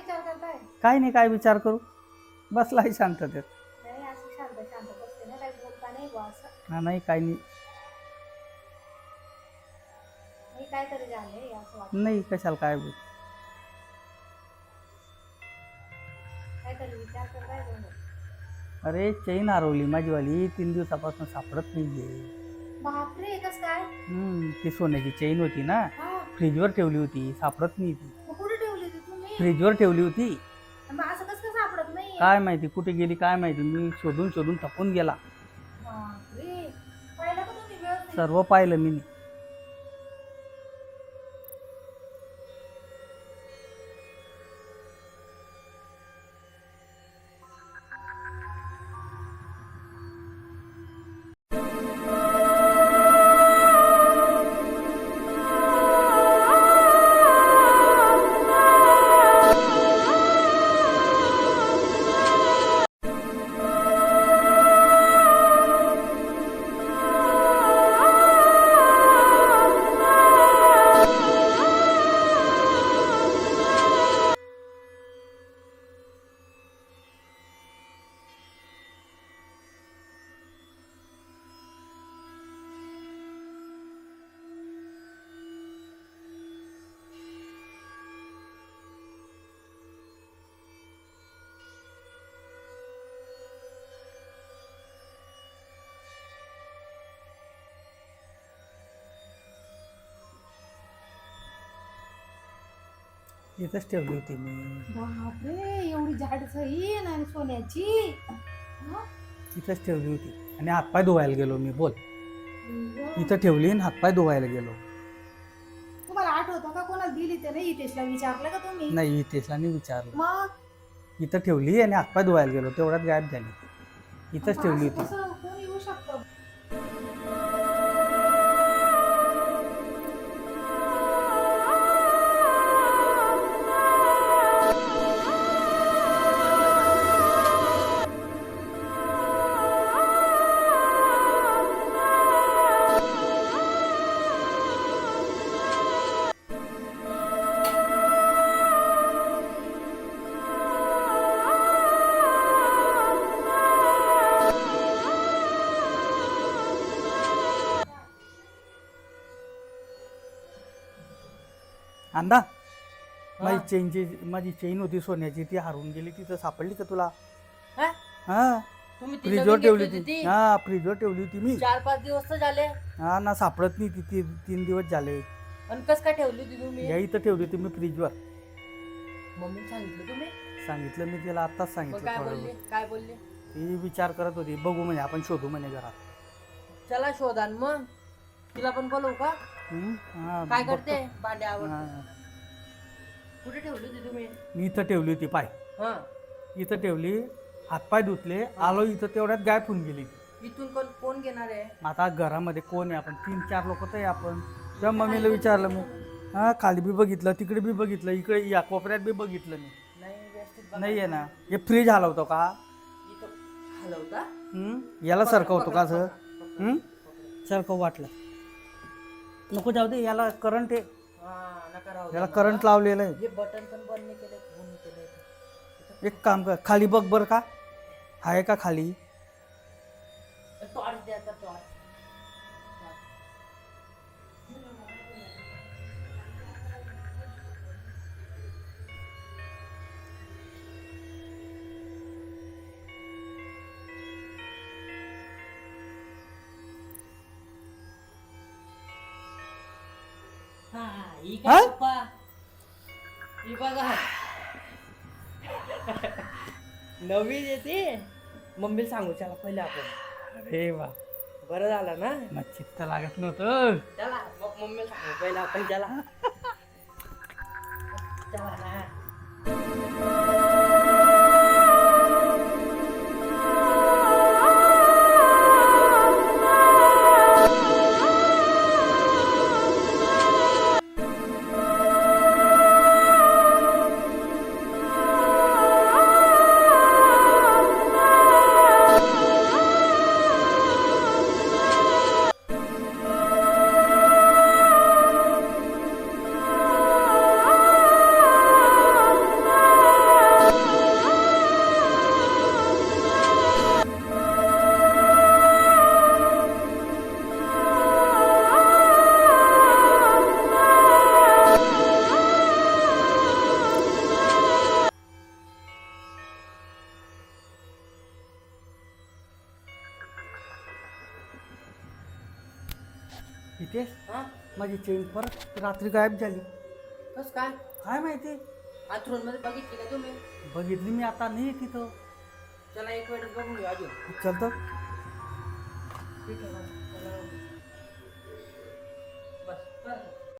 काय विचार करताय? काय नाही काय विचार करू? बसलाय शांततेत. नाही असं शांत शांत बसते ना काही बोलता नाही बुवा असं. हा नाही काय नाही. नाही काहीतरी झालंय असं वाटतं. नाही कशाला काय बोल? काहीतरी विचार करताय तुम्ही? अरे चैन हरवली माझीवाली तीन दिवसापासून सापडत नाहीये. बापरे कसं काय? हम्म, ती सोन्याची चैन होती ना हा. फ्रीजवर ठेवली होती सापडत नाही ती. फ्रीजवर ठेवली होती. मग असं कसं काय सापडत नाही काय माहिती कुठे गेली काय माहिती मी शोधून शोधून थकून गेला. बापरे. पाहिलं का तुम्ही व्यवस्थित? सर्व पाहिलं मी. इथंच ठेवली होती मी. बापरे एवढी झाड सही आणि सोन्याची? हा? इथंच ठेवली होती. आणि हातपाय धुवायला गेलो मी बोल. इथं ठेवली आणि हातपाय धुवायला गेलो. तुम्हाला आठवतं का कोणाला दिली ते नाही? इथेशला विचारलं का तुम्ही? नाही इथेचला नाही विचारलं. मग? इथं ठेवली आणि हातपाय धुवायला गेलो तेवढ्यात गायब झाली. इथंच ठेवली असं होती. कसं अंदा माझी चेनची माझी चेन होती सोन्याची ती हरवून गेली तिथं सापडली का तुला? हा? हा? तुम्ही ती फ्रीजवर नवीन ठेवली घेतली होती. होती? हा फ्रीजवर ठेवली होती मी. चार पाच दिवस तर झाले. हा ना सापडत नाही ती ती- तीन दिवस झाले. आणि कस काय ठेवली होती तुम्ही? या इथं ठेवली होती मी फ्रीजवर. मम्मी सांगितलं तुम्ही? सांगितलं मी तिला आत्ताच मग सांगितलं काय बोलले? वेळ. काय बोलले? ती विचार करत होती बघू म्हणे आपण शोधू म्हणे घरात चला शोधा न मग. तिला पण बोलवू का? हा, काय बघतो. करते? भांडे हा. कुठे ठेवली होती तुम्ही? मी इथं ठेवली होती पाय. हा. इथं ठेवली हातपाय धुतले आलो इथं तेवढ्यात गायब होऊन गेली. इथून कोण कोण घेणार आहे? आता घरामध्ये कोण आहे? आपण तीन चार लोक तर आहे आपण. तेव्हा मम्मीला विचारलं मी. हा खाली बी बघितलं तिकडे बी बघितलं इकडे या कोपऱ्यात बी बघितलं मी. नाही व्यवस्थित बघा. नाही आहे ना. हे फ्रीज हलवतो का? इथं हलवता? याला सरकवतो का असं? सरकव वाटलं. नको जाऊ दे याला करंट आहे. हा याला. करंट लावलेलं आहे. हे बटन पण बंद नाही केलं फोन नाही केलं एक काम कर खाली बघ बरं का. आहे का खाली? हा ही हा? काय पप्पा ही बघा. नवीन येते. मम्मीला सांगू चला पहिले आपण. अरे वा. बरं झालं ना? मग चित्त लागत नव्हतं. चला मग मम्मीला सांगू पहिले आपण चला. चला ना. माझी चेन परत रात्री गायब झाली. कस काय? काय माहिती? आथरून मध्ये बघितली का तुम्ही? बघितली मी आता नाही तिथं. चला एक वेळेस बघून घेऊ अजून. चलतं. ठीक आहे